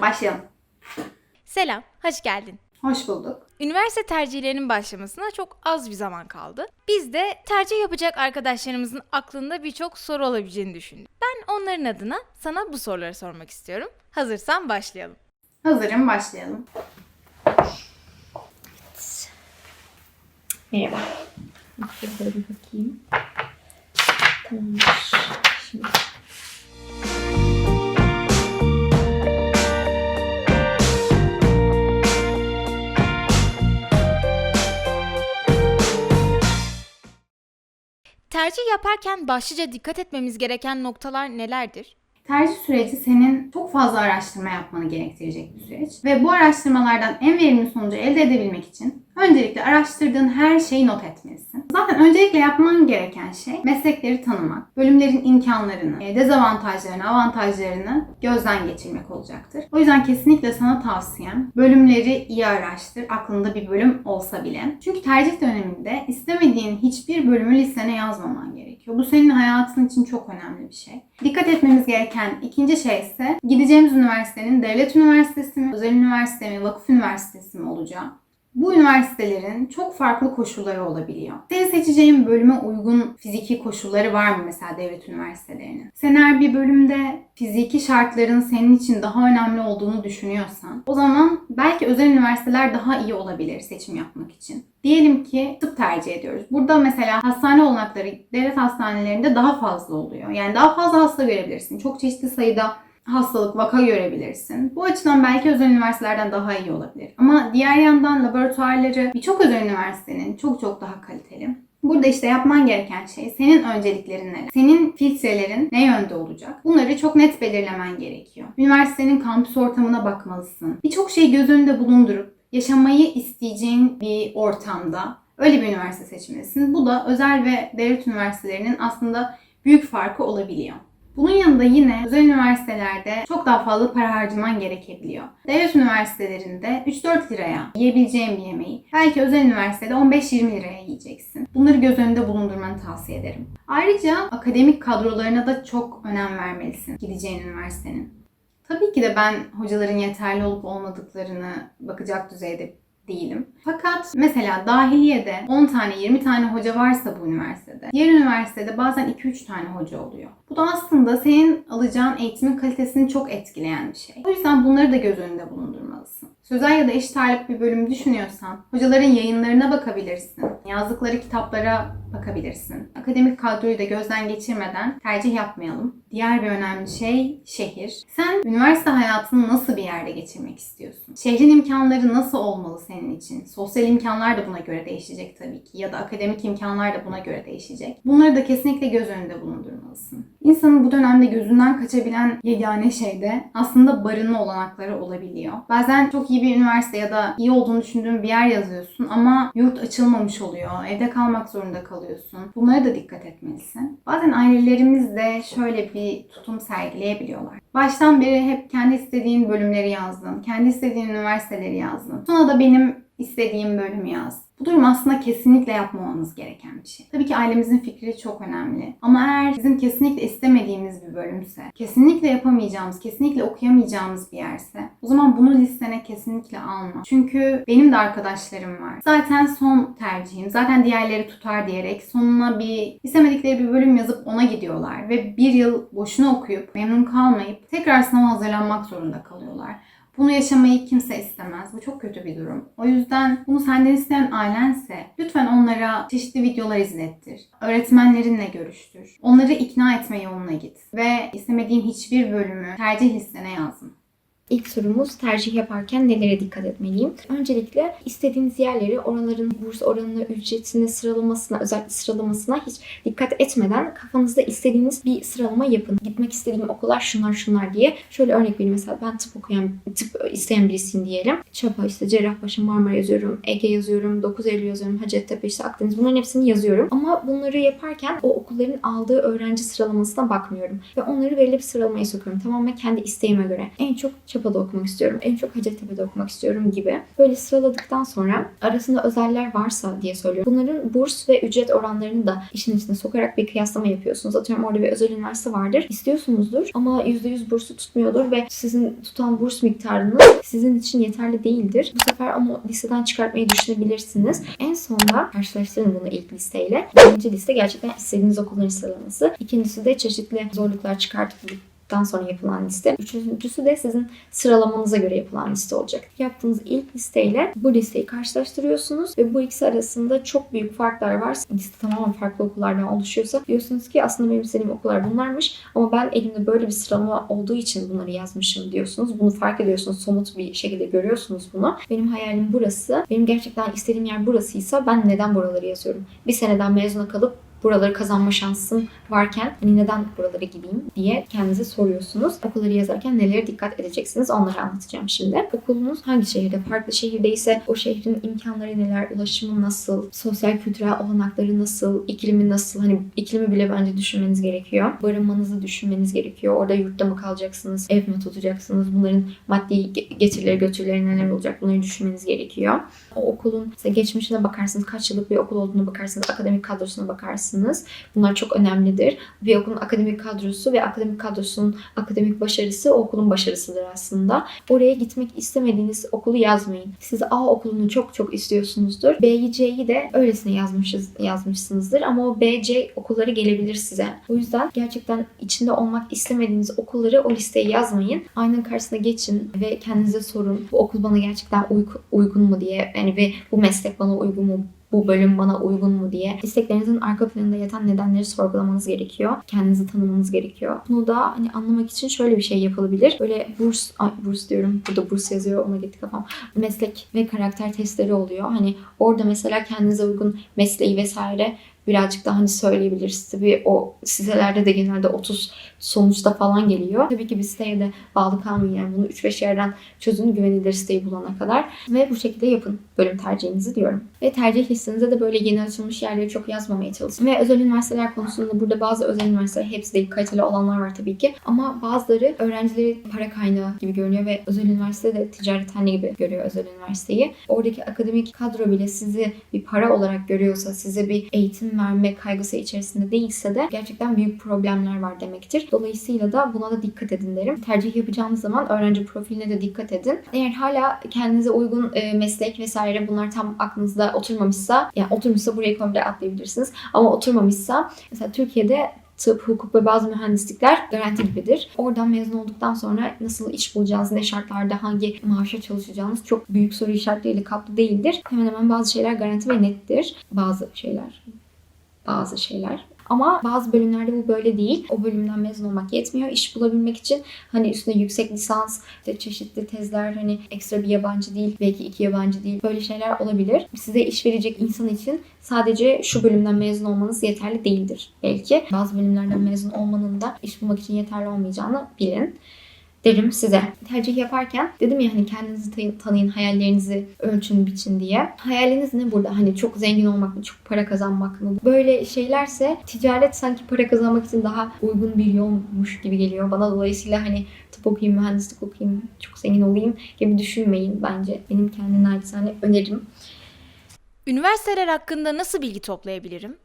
Başlayalım. Selam, hoş geldin. Hoş bulduk. Üniversite tercihlerinin başlamasına çok az bir zaman kaldı. Biz de tercih yapacak arkadaşlarımızın aklında birçok soru olabileceğini düşündük. Ben onların adına sana bu soruları sormak istiyorum. Hazırsan başlayalım. Hazırım, başlayalım. Merhaba. Şöyle bir bakayım. Tamamdır. Şimdi Tercih yaparken başlıca dikkat etmemiz gereken noktalar nelerdir? Tercih süreci senin çok fazla araştırma yapmanı gerektirecek bir süreç. Ve bu araştırmalardan en verimli sonucu elde edebilmek için öncelikle araştırdığın her şeyi not etmelisin. Zaten öncelikle yapman gereken şey meslekleri tanımak, bölümlerin imkanlarını, e, dezavantajlarını, avantajlarını gözden geçirmek olacaktır. O yüzden kesinlikle sana tavsiyem bölümleri iyi araştır, aklında bir bölüm olsa bile. Çünkü tercih döneminde istemediğin hiçbir bölümü listene yazmaman gerekiyor. Bu senin hayatın için çok önemli bir şey. Dikkat etmemiz gereken ikinci şey ise gideceğimiz üniversitenin devlet üniversitesi mi, özel üniversite mi, vakıf üniversitesi mi olacağı. Bu üniversitelerin çok farklı koşulları olabiliyor. Senin seçeceğin bölüme uygun fiziki koşulları var mı mesela devlet üniversitelerinin? Sen eğer bir bölümde fiziki şartların senin için daha önemli olduğunu düşünüyorsan o zaman belki özel üniversiteler daha iyi olabilir seçim yapmak için. Diyelim ki tıp tercih ediyoruz. Burada mesela hastane olanakları devlet hastanelerinde daha fazla oluyor. Yani daha fazla hasta görebilirsin. Çok çeşitli sayıda hastalık, vaka görebilirsin. Bu açıdan belki özel üniversitelerden daha iyi olabilir. Ama diğer yandan laboratuvarları birçok özel üniversitenin çok çok daha kaliteli. Burada işte yapman gereken şey senin önceliklerin ne? Senin filtrelerin ne yönde olacak? Bunları çok net belirlemen gerekiyor. Üniversitenin kampüs ortamına bakmalısın. Birçok şeyi göz önünde bulundurup yaşamayı isteyeceğin bir ortamda öyle bir üniversite seçmelisin. Bu da özel ve devlet üniversitelerinin aslında büyük farkı olabiliyor. Bunun yanında yine özel üniversitelerde çok daha fazla para harcaman gerekebiliyor. Devlet üniversitelerinde 3-4 liraya yiyebileceğin bir yemeği belki özel üniversitede 15-20 liraya yiyeceksin. Bunları göz önünde bulundurmanı tavsiye ederim. Ayrıca akademik kadrolarına da çok önem vermelisin gideceğin üniversitenin. Tabii ki de ben hocaların yeterli olup olmadıklarını bakacak düzeyde değilim. Fakat mesela dahiliyede 10 tane 20 tane hoca varsa bu üniversitede, diğer üniversitede bazen 2-3 tane hoca oluyor. Bu da aslında senin alacağın eğitimin kalitesini çok etkileyen bir şey. O yüzden bunları da göz önünde bulundurmalısın. Sözel ya da eşit ağırlık bir bölüm düşünüyorsan hocaların yayınlarına bakabilirsin. Yazdıkları kitaplara bakabilirsin. Akademik kadroyu da gözden geçirmeden tercih yapmayalım. Diğer bir önemli şey şehir. Sen üniversite hayatını nasıl bir yerde geçirmek istiyorsun? Şehrin imkanları nasıl olmalı senin için? Sosyal imkanlar da buna göre değişecek tabii ki. Ya da akademik imkanlar da buna göre değişecek. Bunları da kesinlikle göz önünde bulundurmalısın. İnsanın bu dönemde gözünden kaçabilen yegane şey de aslında barınma olanakları olabiliyor. Bazen çok iyi bir üniversite ya da iyi olduğunu düşündüğün bir yer yazıyorsun ama yurt açılmamış oluyor. Evde kalmak zorunda kalıyorsun. Bunlara da dikkat etmelisin. Bazen ailelerimiz de şöyle bir tutum sergileyebiliyorlar. Baştan beri hep kendi istediğin bölümleri yazdın. Kendi istediğin üniversiteleri yazdın. Sonra da benim istediğim bölümü yaz. Bu durum aslında kesinlikle yapmamamız gereken bir şey. Tabii ki ailemizin fikri çok önemli. Ama eğer bizim kesinlikle istemediğimiz bir bölümse, kesinlikle yapamayacağımız, kesinlikle okuyamayacağımız bir yerse o zaman bunu listene kesinlikle alma. Çünkü benim de arkadaşlarım var. Zaten son tercihim, zaten diğerleri tutar diyerek sonuna bir istemedikleri bir bölüm yazıp ona gidiyorlar. Ve bir yıl boşuna okuyup memnun kalmayıp tekrar sınava hazırlanmak zorunda kalıyorlar. Bunu yaşamayı kimse istemez. Bu çok kötü bir durum. O yüzden bunu senden isteyen ailense lütfen onlara çeşitli videolar izlettir. Öğretmenlerinle görüştür. Onları ikna etme yoluna git. Ve istemediğin hiçbir bölümü tercih listene yazma. İlk sorumuz tercih yaparken nelere dikkat etmeliyim? Öncelikle istediğiniz yerleri, oraların burs oranına, ücretine, sıralamasına, özellikle sıralamasına hiç dikkat etmeden kafanızda istediğiniz bir sıralama yapın. Gitmek istediğim okullar şunlar şunlar diye. Şöyle örnek vereyim mesela ben tıp okuyan, tıp isteyen birisiyim diyelim. Çapa işte Cerrahpaşa, Marmara yazıyorum, Ege yazıyorum, 9 Eylül yazıyorum, Hacettepe işte Akdeniz bunların hepsini yazıyorum. Ama bunları yaparken o okulların aldığı öğrenci sıralamasına bakmıyorum. Ve onları belli bir sıralamaya sokuyorum. Tamamen kendi isteğime göre. En çok Kütahya'da okumak istiyorum. En çok Hacettepe'de okumak istiyorum gibi. Böyle sıraladıktan sonra arasında özeller varsa diye söylüyorum. Bunların burs ve ücret oranlarını da işin içine sokarak bir kıyaslama yapıyorsunuz. Atıyorum orada bir özel üniversite vardır. İstiyorsunuzdur ama %100 bursu tutmuyordur ve sizin tutan burs miktarınız sizin için yeterli değildir. Bu sefer onu listeden çıkartmayı düşünebilirsiniz. En sonunda karşılaştırın bunu ilk listeyle. Birinci liste gerçekten istediğiniz okulların sıralaması. İkincisi de çeşitli zorluklar çıkartıldıktan sonra yapılan liste. Üçüncüsü de sizin sıralamanıza göre yapılan liste olacak. Yaptığınız ilk listeyle bu listeyi karşılaştırıyorsunuz ve bu ikisi arasında çok büyük farklar var. Liste tamamen farklı okullardan oluşuyorsa diyorsunuz ki aslında benim istediğim okullar bunlarmış ama ben elimde böyle bir sıralama olduğu için bunları yazmışım diyorsunuz. Bunu fark ediyorsunuz. Somut bir şekilde görüyorsunuz bunu. Benim hayalim burası. Benim gerçekten istediğim yer burasıysa ben neden buraları yazıyorum? Bir seneden mezuna kalıp buraları kazanma şansım varken hani neden buralara gideyim diye kendinize soruyorsunuz. Okulları yazarken nelere dikkat edeceksiniz onları anlatacağım şimdi. Okulunuz hangi şehirde? Farklı şehirdeyse o şehrin imkanları neler? Ulaşımı nasıl? Sosyal kültürel olanakları nasıl? iklimi nasıl? Hani iklimi bile bence düşünmeniz gerekiyor. Barınmanızı düşünmeniz gerekiyor. Orada yurtta mı kalacaksınız? Ev mi tutacaksınız? Bunların maddi ge- getirileri götürüleri neler olacak? Bunları düşünmeniz gerekiyor. O okulun geçmişine bakarsınız. Kaç yıllık bir okul olduğunu bakarsınız. Akademik kadrosuna bakarsınız. Bunlar çok önemlidir. Bir okulun akademik kadrosu ve akademik kadrosunun akademik başarısı o okulun başarısıdır aslında. Oraya gitmek istemediğiniz okulu yazmayın. Siz A okulunu çok çok istiyorsunuzdur. B'yi C'yi de öylesine yazmışız, yazmışsınızdır ama o B, C okulları gelebilir size. O yüzden gerçekten içinde olmak istemediğiniz okulları o listeye yazmayın. Aynanın karşısına geçin ve kendinize sorun. Bu okul bana gerçekten uygun mu diye. Yani ve bu meslek bana uygun mu? Bu bölüm bana uygun mu diye isteklerinizin arka planında yatan nedenleri sorgulamanız gerekiyor. Kendinizi tanımanız gerekiyor. Bunu da hani anlamak için şöyle bir şey yapılabilir. Böyle burs, ay burs diyorum. Burada burs yazıyor ona gitti kafam. Meslek ve karakter testleri oluyor. Hani orada mesela kendinize uygun mesleği vesaire birazcık daha hani söyleyebiliriz. Tabii o sitelerde de genelde 30 sonuçta falan geliyor. Tabii ki bir siteye de bağlı kalmayın. Yani bunu 3-5 yerden çözün güvenilir siteyi bulana kadar. Ve bu şekilde yapın bölüm tercihinizi diyorum. Ve tercih listenize de böyle yeni açılmış yerleri çok yazmamaya çalışın. Ve özel üniversiteler konusunda burada bazı özel üniversiteler hepsi değil kaliteli olanlar var tabii ki. Ama bazıları öğrencileri para kaynağı gibi görünüyor ve özel üniversite de ticarethane gibi görüyor özel üniversiteyi. Oradaki akademik kadro bile sizi bir para olarak görüyorsa, size bir eğitim verme kaygısı içerisinde değilse de gerçekten büyük problemler var demektir. Dolayısıyla da buna da dikkat edin derim. Tercih yapacağınız zaman öğrenci profiline de dikkat edin. Eğer hala kendinize uygun e, meslek vesaire bunlar tam aklınızda oturmamışsa, yani oturmuşsa burayı komple atlayabilirsiniz. Ama oturmamışsa mesela Türkiye'de tıp, hukuk ve bazı mühendislikler garanti gibidir. Oradan mezun olduktan sonra nasıl iş bulacağınız, ne şartlarda hangi maaşa çalışacağınız çok büyük soru işaretleriyle kaplı değildir. Hemen hemen bazı şeyler garanti ve nettir. Bazı şeyler. Bazı şeyler. Ama bazı bölümlerde bu böyle değil. O bölümden mezun olmak yetmiyor. İş bulabilmek için hani üstüne yüksek lisans, işte çeşitli tezler, hani ekstra bir yabancı değil, belki iki yabancı değil. Böyle şeyler olabilir. Size iş verecek insan için sadece şu bölümden mezun olmanız yeterli değildir. Belki bazı bölümlerden mezun olmanın da iş bulmak için yeterli olmayacağını bilin derim size. Tercih yaparken dedim ya hani kendinizi tanı- tanıyın, hayallerinizi ölçün, biçin diye. Hayaliniz ne burada? Hani çok zengin olmak mı, çok para kazanmak mı? Böyle şeylerse ticaret sanki para kazanmak için daha uygun bir yolmuş gibi geliyor bana. Dolayısıyla hani tıp okuyayım, mühendislik okuyayım, çok zengin olayım gibi düşünmeyin bence. Benim kendi naçizane önerim. Üniversiteler hakkında nasıl bilgi toplayabilirim?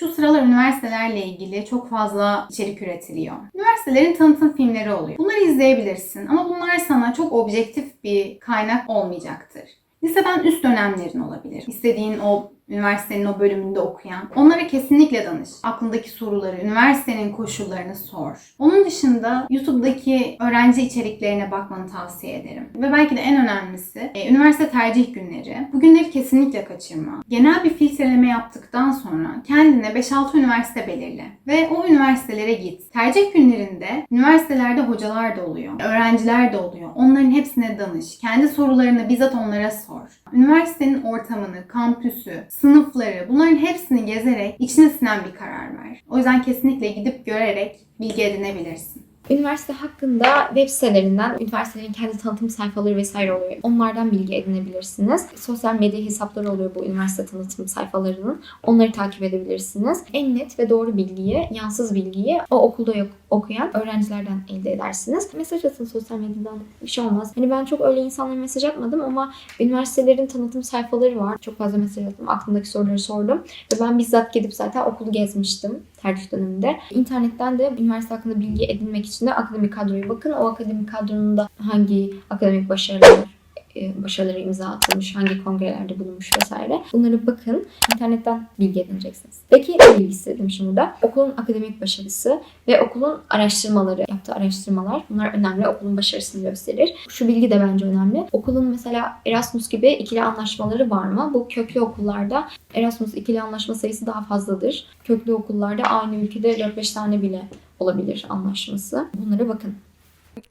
Şu sıralar üniversitelerle ilgili çok fazla içerik üretiliyor. Üniversitelerin tanıtım filmleri oluyor. Bunları izleyebilirsin ama bunlar sana çok objektif bir kaynak olmayacaktır. Liseden üst dönemlerin olabilir. İstediğin o üniversitenin o bölümünde okuyan. Onlara kesinlikle danış. Aklındaki soruları, üniversitenin koşullarını sor. Onun dışında YouTube'daki öğrenci içeriklerine bakmanı tavsiye ederim. Ve belki de en önemlisi e, üniversite tercih günleri. Bu günleri kesinlikle kaçırma. Genel bir filtreleme yaptıktan sonra kendine 5-6 üniversite belirle. Ve o üniversitelere git. Tercih günlerinde üniversitelerde hocalar da oluyor. Öğrenciler de oluyor. Onların hepsine danış. Kendi sorularını bizzat onlara sor. Üniversitenin ortamını, kampüsü, sınıfları bunların hepsini gezerek içine sinen bir karar ver. O yüzden kesinlikle gidip görerek bilgi edinebilirsin. Üniversite hakkında web sitelerinden, üniversitelerin kendi tanıtım sayfaları vesaire oluyor. Onlardan bilgi edinebilirsiniz. Sosyal medya hesapları oluyor bu üniversite tanıtım sayfalarının. Onları takip edebilirsiniz. En net ve doğru bilgiyi, yansız bilgiyi o okulda yok, okuyan öğrencilerden elde edersiniz. Mesaj atın sosyal medyadan bir şey olmaz. Hani ben çok öyle insanlara mesaj atmadım ama üniversitelerin tanıtım sayfaları var. Çok fazla mesaj attım. Aklımdaki soruları sordum. Ve ben bizzat gidip zaten okulu gezmiştim tercih döneminde. İnternetten de üniversite hakkında bilgi edinmek için de akademik kadroya bakın. O akademik kadronun da hangi akademik başarılar başarıları imza atılmış, hangi kongrelerde bulunmuş vesaire. Bunlara bakın. İnternetten bilgi edineceksiniz. Peki ne bilgi istedim şimdi burada? Okulun akademik başarısı ve okulun araştırmaları, yaptığı araştırmalar. Bunlar önemli. Okulun başarısını gösterir. Şu bilgi de bence önemli. Okulun mesela Erasmus gibi ikili anlaşmaları var mı? Bu köklü okullarda Erasmus ikili anlaşma sayısı daha fazladır. Köklü okullarda aynı ülkede 4-5 tane bile olabilir anlaşması. Bunlara bakın.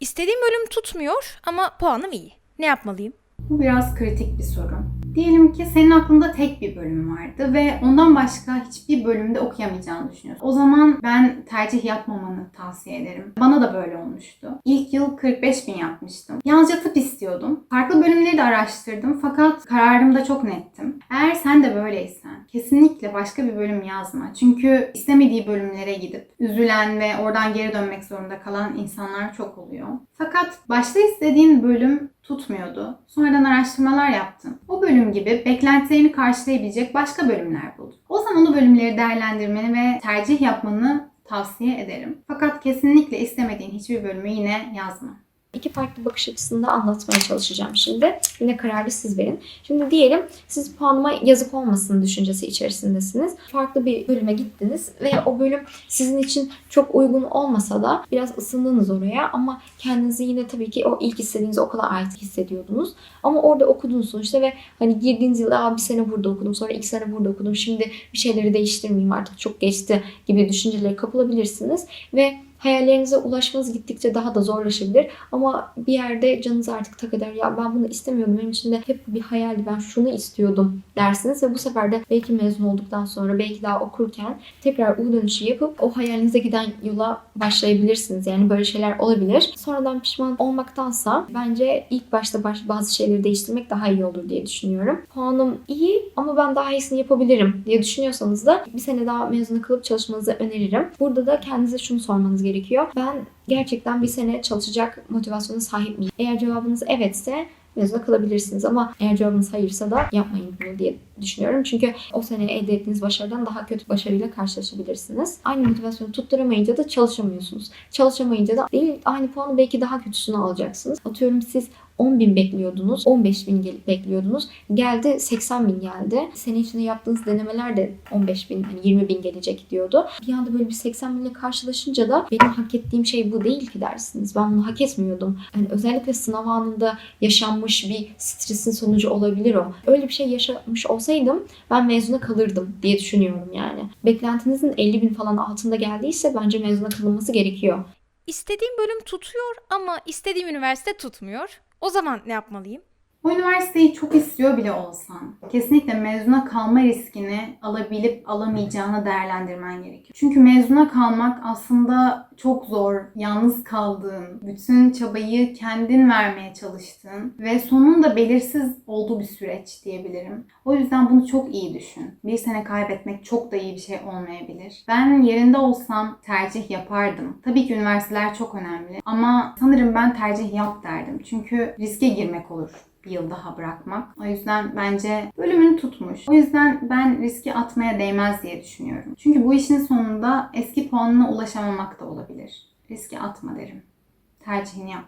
İstediğim bölüm tutmuyor ama puanım iyi. Ne yapmalıyım? Bu biraz kritik bir soru. Diyelim ki senin aklında tek bir bölüm vardı ve ondan başka hiçbir bölümde okuyamayacağını düşünüyorsun. O zaman ben tercih yapmamanı tavsiye ederim. Bana da böyle olmuştu. İlk yıl 45 bin yapmıştım. Yalnızca tıp istiyordum. Farklı bölümleri de araştırdım fakat kararımda çok nettim. Eğer sen de böyleysen kesinlikle başka bir bölüm yazma. Çünkü istemediği bölümlere gidip üzülen ve oradan geri dönmek zorunda kalan insanlar çok oluyor. Fakat başta istediğin bölüm tutmuyordu. Sonradan araştırmalar yaptın. O bölüm gibi beklentilerini karşılayabilecek başka bölümler buldun. O zaman o bölümleri değerlendirmeni ve tercih yapmanı tavsiye ederim. Fakat kesinlikle istemediğin hiçbir bölümü yine yazma. İki farklı bakış açısında anlatmaya çalışacağım şimdi. Yine kararı siz verin. Şimdi diyelim siz puanıma yazık olmasın düşüncesi içerisindesiniz. Farklı bir bölüme gittiniz ve o bölüm sizin için çok uygun olmasa da biraz ısındınız oraya ama kendinizi yine tabii ki o ilk istediğiniz okula ait hissediyordunuz. Ama orada okudunuz sonuçta ve hani girdiğiniz yıl Aa, bir sene burada okudum sonra iki sene burada okudum şimdi bir şeyleri değiştirmeyeyim artık çok geçti gibi düşüncelere kapılabilirsiniz ve hayallerinize ulaşmanız gittikçe daha da zorlaşabilir. Ama bir yerde canınız artık tak eder. Ya ben bunu istemiyordum. Benim için de hep bir hayaldi. Ben şunu istiyordum dersiniz. Ve bu sefer de belki mezun olduktan sonra belki daha okurken tekrar U dönüşü yapıp o hayalinize giden yola başlayabilirsiniz. Yani böyle şeyler olabilir. Sonradan pişman olmaktansa bence ilk başta baş- bazı şeyleri değiştirmek daha iyi olur diye düşünüyorum. Puanım iyi ama ben daha iyisini yapabilirim diye düşünüyorsanız da bir sene daha mezuna kalıp çalışmanızı öneririm. Burada da kendinize şunu sormanız gerekiyor. Ben gerçekten bir sene çalışacak motivasyona sahip miyim? Eğer cevabınız evetse mezuna kalabilirsiniz ama eğer cevabınız hayırsa da yapmayın bunu diye düşünüyorum. Çünkü o sene elde ettiğiniz başarıdan daha kötü başarıyla karşılaşabilirsiniz. Aynı motivasyonu tutturamayınca da çalışamıyorsunuz. Çalışamayınca da değil aynı puanı belki daha kötüsünü alacaksınız. Atıyorum siz 10 bin bekliyordunuz, 15 bin gel- bekliyordunuz. Geldi 80 bin geldi. Sene içinde yaptığınız denemeler de 15 bin, hani 20 bin gelecek diyordu. Bir anda böyle bir 80 binle karşılaşınca da benim hak ettiğim şey bu değil ki dersiniz. Ben bunu hak etmiyordum. Yani özellikle sınav anında yaşanmış bir stresin sonucu olabilir o. Öyle bir şey yaşamış olsaydım ben mezuna kalırdım diye düşünüyorum yani. Beklentinizin 50 bin falan altında geldiyse bence mezuna kalınması gerekiyor. İstediğim bölüm tutuyor ama istediğim üniversite tutmuyor. O zaman ne yapmalıyım? O üniversiteyi çok istiyor bile olsan kesinlikle mezuna kalma riskini alabilip alamayacağını değerlendirmen gerekiyor. Çünkü mezuna kalmak aslında çok zor, yalnız kaldığın, bütün çabayı kendin vermeye çalıştığın ve sonunda belirsiz olduğu bir süreç diyebilirim. O yüzden bunu çok iyi düşün. Bir sene kaybetmek çok da iyi bir şey olmayabilir. Ben yerinde olsam tercih yapardım. Tabii ki üniversiteler çok önemli ama sanırım ben tercih yap derdim. Çünkü riske girmek olur bir yıl daha bırakmak. O yüzden bence bölümünü tutmuş. O yüzden ben riski atmaya değmez diye düşünüyorum. Çünkü bu işin sonunda eski puanına ulaşamamak da olabilir. Riski atma derim. Tercihini yap.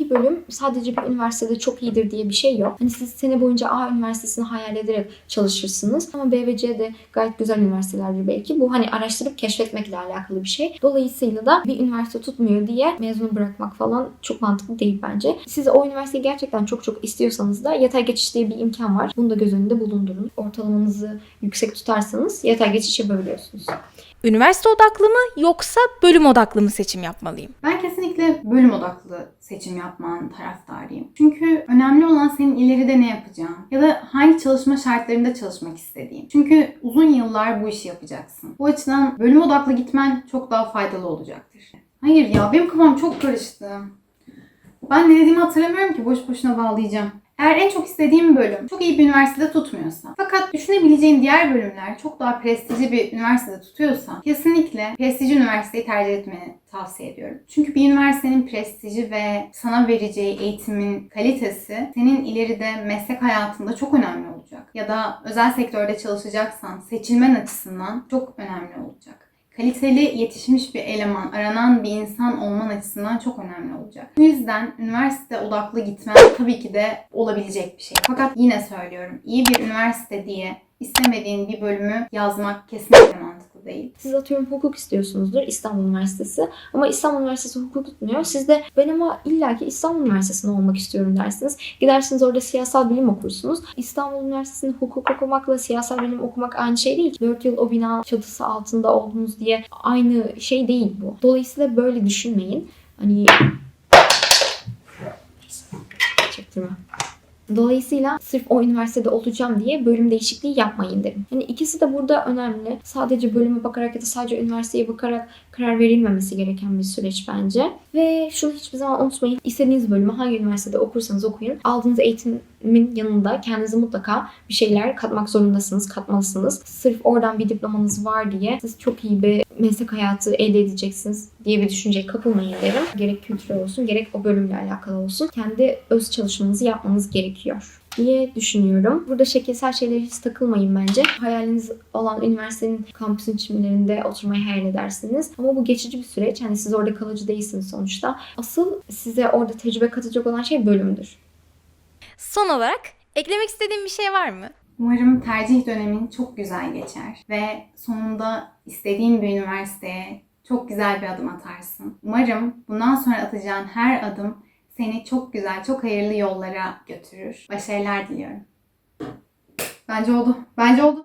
Bir bölüm sadece bir üniversitede çok iyidir diye bir şey yok. Hani siz sene boyunca A üniversitesini hayal ederek çalışırsınız ama B ve C de gayet güzel üniversitelerdir belki. Bu hani araştırıp keşfetmekle alakalı bir şey. Dolayısıyla da bir üniversite tutmuyor diye mezun bırakmak falan çok mantıklı değil bence. Siz o üniversiteyi gerçekten çok çok istiyorsanız da yatay geçiş diye bir imkan var. Bunu da göz önünde bulundurun. Ortalamanızı yüksek tutarsanız yatay geçiş yapabiliyorsunuz. Üniversite odaklı mı yoksa bölüm odaklı mı seçim yapmalıyım? Ben kesinlikle bölüm odaklı seçim yapmanın taraftarıyım. Çünkü önemli olan senin ileride ne yapacağın ya da hangi çalışma şartlarında çalışmak istediğin. Çünkü uzun yıllar bu işi yapacaksın. Bu açıdan bölüm odaklı gitmen çok daha faydalı olacaktır. Hayır ya benim kafam çok karıştı. Ben ne dediğimi hatırlamıyorum ki boş boşuna bağlayacağım. Eğer en çok istediğim bölüm çok iyi bir üniversitede tutmuyorsa fakat düşünebileceğin diğer bölümler çok daha prestijli bir üniversitede tutuyorsa kesinlikle prestijli üniversiteyi tercih etmeni tavsiye ediyorum. Çünkü bir üniversitenin prestiji ve sana vereceği eğitimin kalitesi senin ileride meslek hayatında çok önemli olacak. Ya da özel sektörde çalışacaksan seçilmen açısından çok önemli olacak kaliteli yetişmiş bir eleman, aranan bir insan olman açısından çok önemli olacak. Bu yüzden üniversite odaklı gitmen tabii ki de olabilecek bir şey. Fakat yine söylüyorum, iyi bir üniversite diye istemediğin bir bölümü yazmak kesinlikle mantıklı değil. Siz atıyorum hukuk istiyorsunuzdur İstanbul Üniversitesi ama İstanbul Üniversitesi hukuk tutmuyor. Siz de ben ama illaki İstanbul Üniversitesi'nde olmak istiyorum dersiniz. Gidersiniz orada siyasal bilim okursunuz. İstanbul Üniversitesi'nde hukuk okumakla siyasal bilim okumak aynı şey değil. 4 yıl o bina çatısı altında oldunuz diye aynı şey değil bu. Dolayısıyla böyle düşünmeyin. Hani çektirme. Dolayısıyla sırf o üniversitede olacağım diye bölüm değişikliği yapmayın derim. Yani ikisi de burada önemli. Sadece bölüme bakarak ya da sadece üniversiteye bakarak karar verilmemesi gereken bir süreç bence. Ve şunu hiçbir zaman unutmayın. İstediğiniz bölümü hangi üniversitede okursanız okuyun. Aldığınız eğitimin yanında kendinize mutlaka bir şeyler katmak zorundasınız, katmalısınız. Sırf oradan bir diplomanız var diye siz çok iyi bir meslek hayatı elde edeceksiniz diye bir düşünceye kapılmayın derim. Gerek kültürel olsun, gerek o bölümle alakalı olsun. Kendi öz çalışmanızı yapmanız gerekiyor diye düşünüyorum. Burada şekilsel şeylere hiç takılmayın bence. Hayaliniz olan üniversitenin kampüsün çimlerinde oturmayı hayal edersiniz. Ama bu geçici bir süreç. Hani siz orada kalıcı değilsiniz sonuçta. Asıl size orada tecrübe katacak olan şey bölümdür. Son olarak eklemek istediğin bir şey var mı? Umarım tercih dönemin çok güzel geçer ve sonunda istediğin bir üniversiteye çok güzel bir adım atarsın. Umarım bundan sonra atacağın her adım seni çok güzel, çok hayırlı yollara götürür. Başarılar diliyorum. Bence oldu. Bence oldu.